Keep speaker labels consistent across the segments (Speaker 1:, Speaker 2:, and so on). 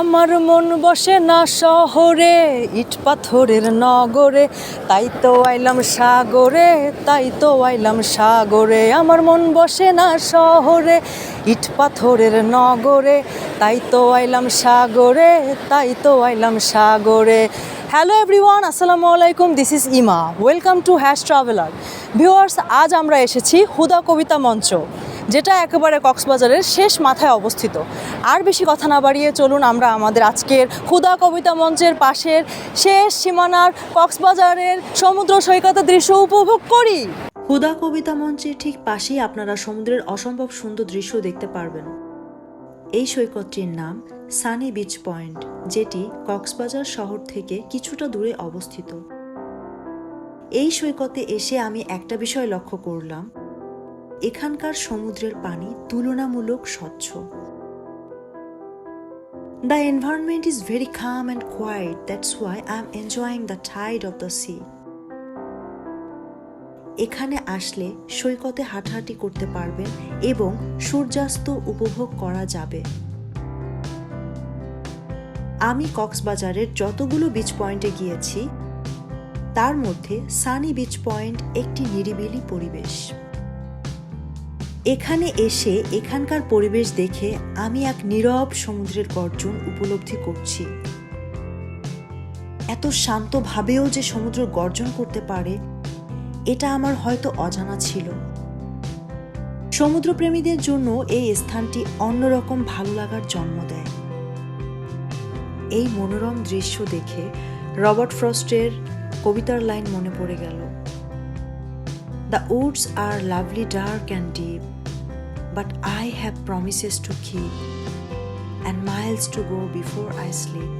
Speaker 1: আমার মন বসে না শহরে, ইট পাথরের নগরে। তাই তো আইলাম সাগরে, তাই তো আইলাম সাগরে। আমার মন বসে না শহরে, ইট পাথরের নগরে। তাই তো আইলাম সাগরে, তাই তো আইলাম সাগরে। হ্যালো এভরিওয়ান আসসালামু আলাইকুম this is Ima welcome to hash traveller viewers আজ আমরা এসেছি হুদা কবিতা মঞ্চ। যেটা একেবারে কক্সবাজারের শেষ মাথায় অবস্থিত। আর বেশি কথা না বাড়িয়ে চলুন আমরা আমাদের আজকের হুদা কবিতা মঞ্চের পাশের শেষ সীমানার কক্সবাজারের সমুদ্র সৈকতের দৃশ্য উপভোগ করি। হুদা কবিতা মঞ্চের ঠিক পাশেই আপনারা সমুদ্রের অসম্ভব সুন্দর দৃশ্য দেখতে পারবেন। এই সৈকতটির নাম সানি বিচ পয়েন্ট, যেটি কক্সবাজার শহর থেকে কিছুটা দূরে অবস্থিত। এই সৈকতে এসে আমি একটা বিষয় লক্ষ্য করলাম। এখানকার সমুদ্রের পানি তুলনামূলক স্বচ্ছ। Environment is very calm and quiet that's why I am enjoying the tide of the sea এখানে আসলে সৈকতে হাঁটাহাঁটি করতে পারবেন এবং সূর্যাস্ত উপভোগ করা যাবে। আমি কক্সবাজারের যতগুলো বিচ পয়েন্টে গিয়েছি, তার মধ্যে সানি বিচ পয়েন্ট একটি নিরিবিলি পরিবেশ। এখানে এসে এখানকার পরিবেশ দেখে আমি এক নীরব সমুদ্রের গর্জন উপলব্ধি করছি। এত শান্তভাবেও যে সমুদ্র গর্জন করতে পারে, এটা আমার হয়তো অজানা ছিল। সমুদ্রপ্রেমীদের জন্য এই স্থানটি অন্যরকম ভালো লাগার জন্ম দেয়। এই মনোরম দৃশ্য দেখে রবার্ট ফ্রস্টের কবিতার লাইন মনে পড়ে গেল। The woods are lovely dark and deep but I have promises to keep and miles to go before I sleep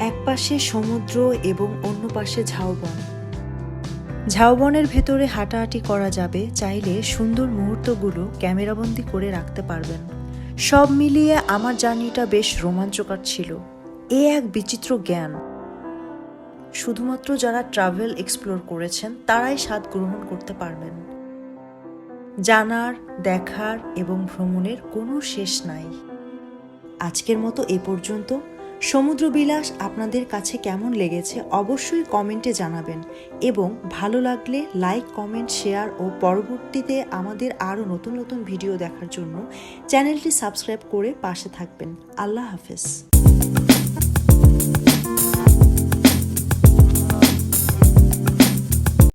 Speaker 1: এক পাশে সমুদ্র এবং অন্য পাশে ঝাউবন। ঝাউবনের ভেতরে হাঁটাহাঁটি করা যাবে, চাইলে সুন্দর মুহূর্তগুলো ক্যামেরাবন্দি করে রাখতে পারবেন। সব মিলিয়ে আমার জার্নিটা বেশ রোমাঞ্চকর ছিল। এ এক বিচিত্র জ্ঞান। শুধুমাত্র যারা ট্রাভেল এক্সপ্লোর করেছেন, তারাই স্বাদ গ্রহণ করতে পারবেন। জানার, দেখার এবং ভ্রমণের কোনো শেষ নাই। আজকের মতো এ পর্যন্ত। সমুদ্র বিলাস আপনাদের কাছে কেমন লেগেছে অবশ্যই কমেন্টে জানাবেন এবং ভালো লাগলে লাইক, কমেন্ট, শেয়ার ও পরবর্তীতে আমাদের আরও নতুন নতুন ভিডিও দেখার জন্য চ্যানেলটি সাবস্ক্রাইব করে পাশে থাকবেন। আল্লাহ হাফেজ।